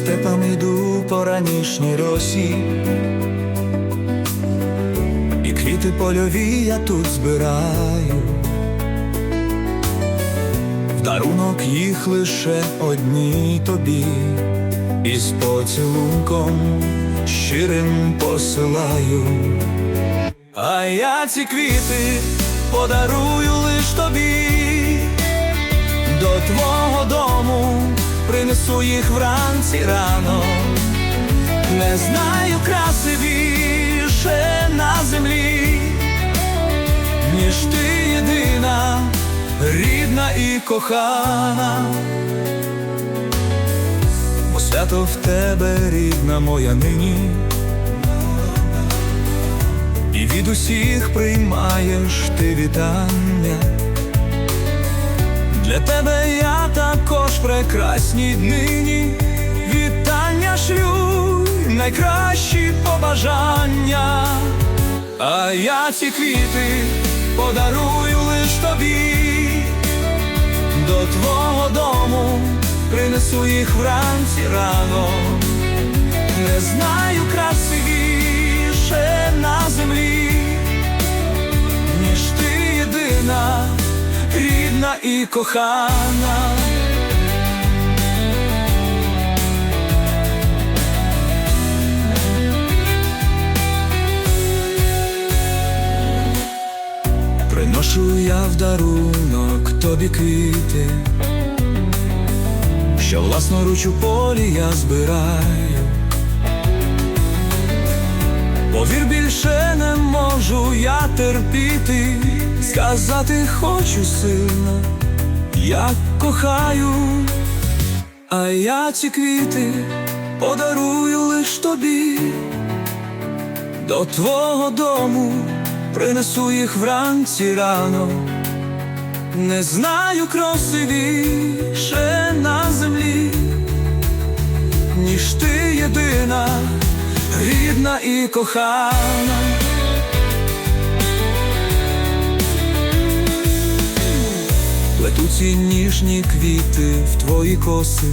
степам йду по ранішній росі, і квіти польові я тут збираю, в дарунок їх лише одній тобі, і з поцілунком щирим посилаю. А я ці квіти подарую лиш тобі, до твого дому принесу їх вранці рано, не знаю красивіше на землі, ніж ти єдина, рідна і кохана, бо свято в тебе рідна моя нині. І від усіх приймаєш ти вітання. Для тебе я прекрасній днині. Вітання шлю, найкращі побажання. А я ці квіти подарую лиш тобі. До твого дому принесу їх вранці рано. Не знаю красивіше на землі, ніж ти єдина, рідна і кохана. Приношу я в дарунок тобі квіти, що власноруч у полі я збираю. Повір, більше не можу я терпіти, сказати хочу сильно, я кохаю, а я ці квіти подарую лиш тобі, до твого дому принесу їх вранці рано, не знаю красивіше на землі, ніж ти єдина рідна і кохана. Плету ці ніжні квіти в твої коси,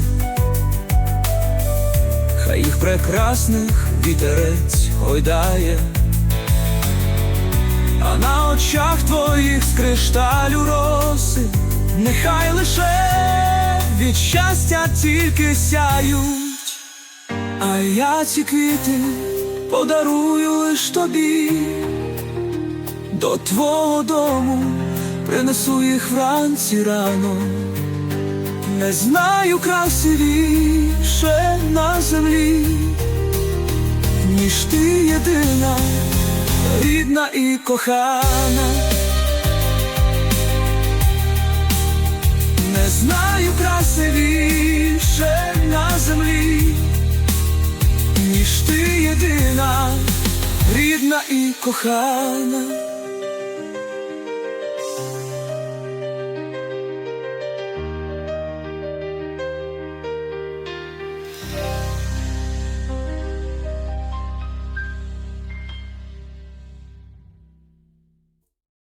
хай їх прекрасних вітерець гойдає, а на очах твоїх з кришталю роси, нехай лише від щастя тільки сяють. А я ці квіти подарую лиш тобі, до твого дому принесу їх вранці рано, не знаю красивіше на землі, ніж ти єдина, рідна і кохана. Не знаю красивіше на землі ніж ти єдина, рідна і кохана.